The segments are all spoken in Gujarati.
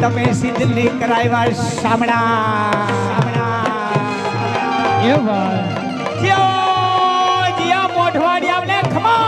તમે સિદ્ધિ કરાવ્યા સામણા. સામણા. જીઓ જીઓ મોઢવાડી આવને ખમા.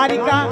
દ્વારિકા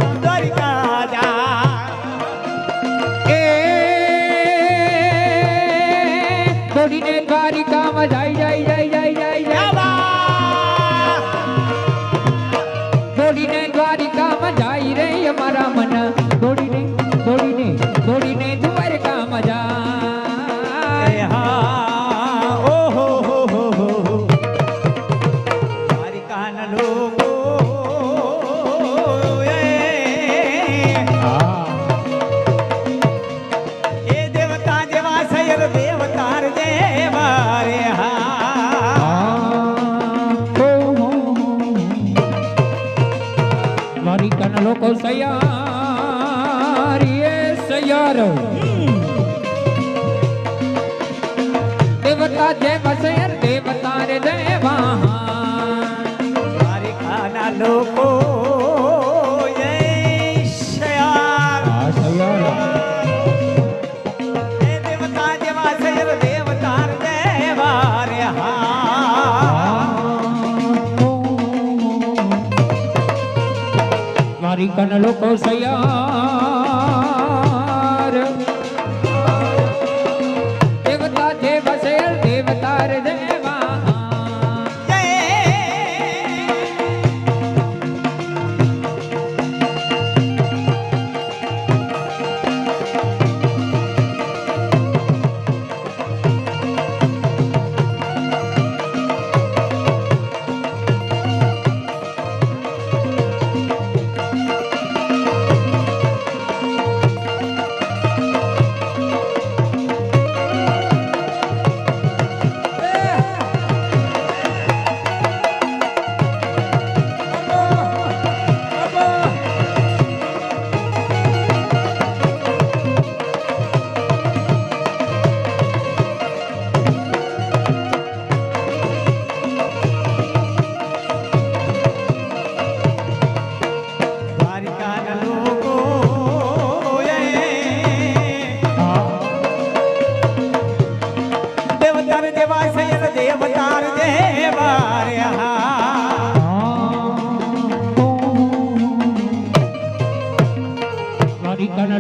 ಕೌಸಯ್ಯ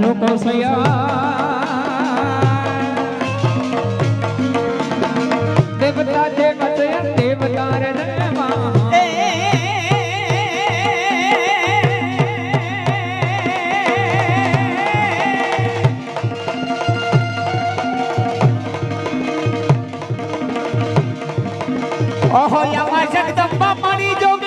લોકો સયા દેવતા દેવતા દેવતા રે ઓહો યાવા જગદંબા મણી જો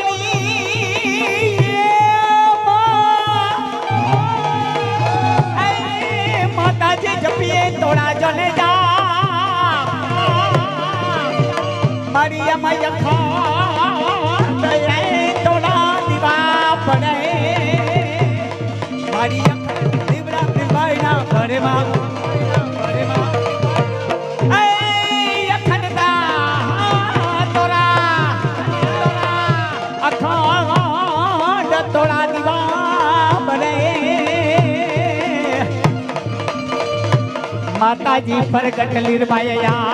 દીવા બને માતાજી પ્રગટ લીરમાયા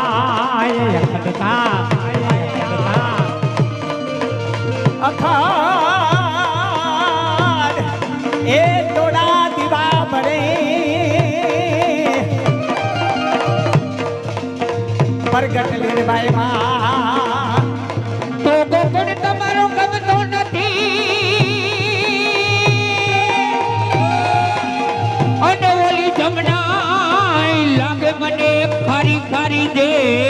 પ્રગટ લીરમાયા તો ગોકુળ તમારો ગમતો નથી. અને ઓલી લાગે મને ખારી ખારી દે.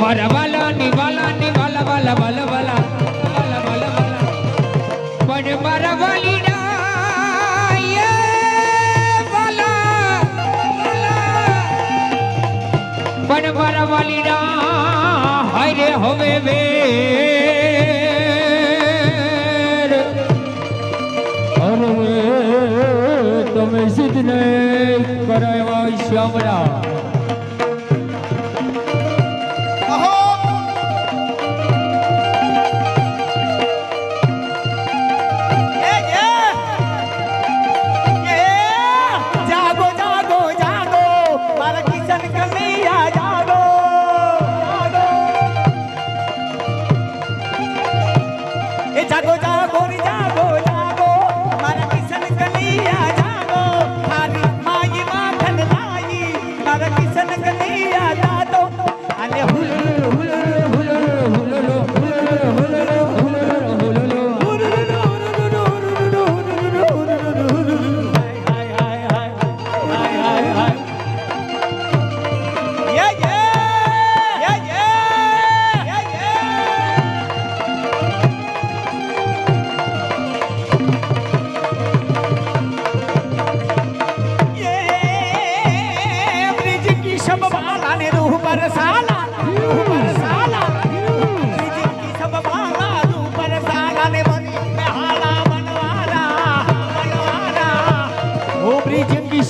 વાલા વાલા ની વાલા ની વાલા વાલા વાલા વાલા વાલા વાલા વાલા પણ મારા વાલા વાલા પણ મારા અરે તમે સિદ્ધ ને કરાવ્યા શ્યામરા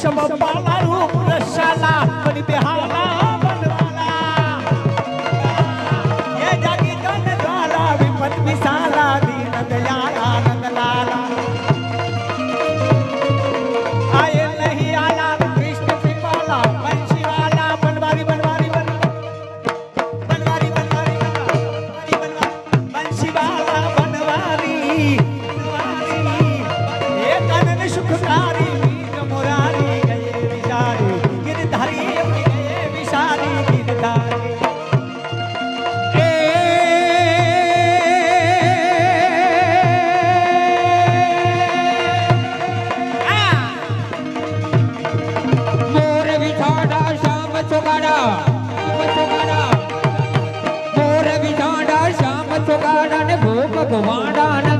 সব বালার উপরে শালা করিবে হালা ને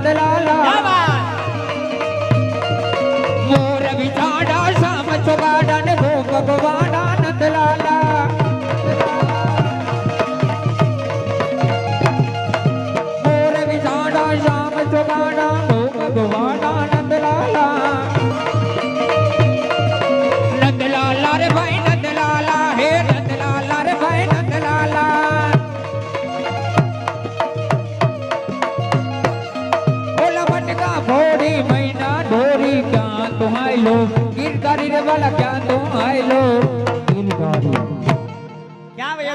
ક્યાં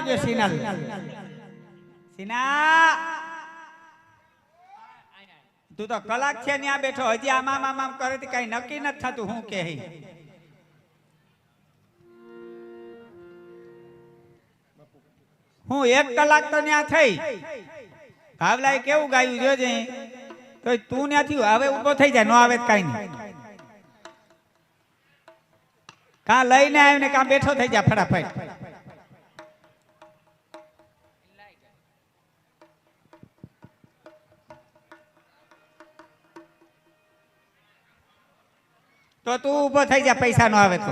તું સિના તું તો કલાક છે ત્યાં બેઠો હજી આમામ આમ આમ આમ કરે તો કઈ નક્કી નથી થતું હું કે હું એક કલાક તો ત્યાં થઈ ભાવલાએ કેવું ગાયું જોજે તો તું ત્યાંથી હવે ઊભો થઈ જાય, નો આવે કઈ નહીં. કા લઈને આવ્યો ને કા બેઠો થઈ જા ફટાફટ. તો તું ઊભો થઈ જા પૈસા નો આવે તો.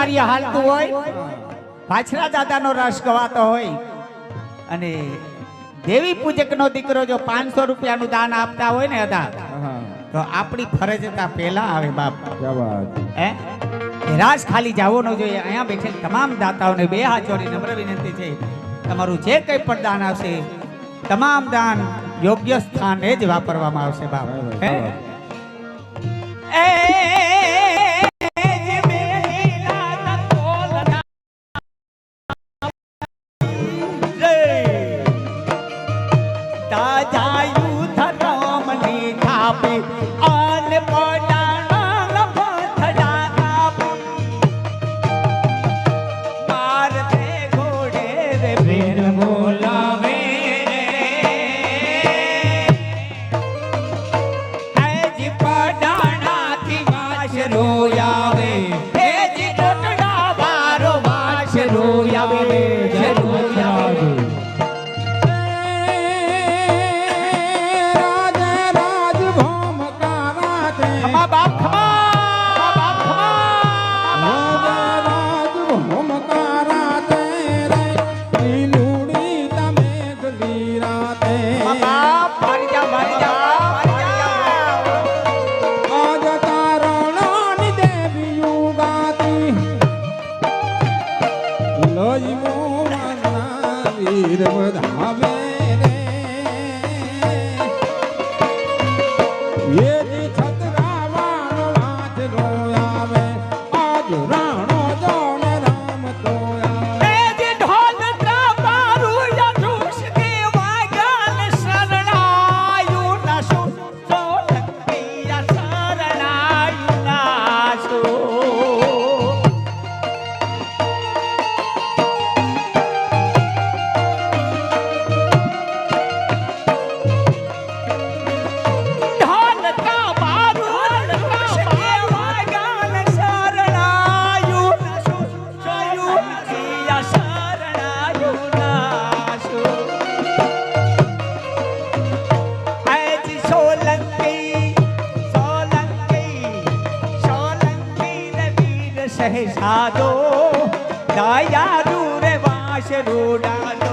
કાર્ય હાલતું હોય પાછલા દાદાનો રસ ગવાતો હોય. અને દેવી પૂજકનો દીકરો જો પાંચસો રૂપિયાનું દાન આપતા હોય ને અદા તો આપણી ફરજતા પહેલા આવે બાપ. રાજ ખાલી જવો ન જોઈએ. અહીંયા બેઠેલ તમામ દાતાઓને બે હાથોની નમ્ર વિનંતી છે. તમારું જે કંઈ પણ દાન આવશે તમામ દાન યોગ્ય સ્થાને જ વાપરવામાં આવશે બાપ. એ સાધો દયા રૂ રે વાસ રૂડાનો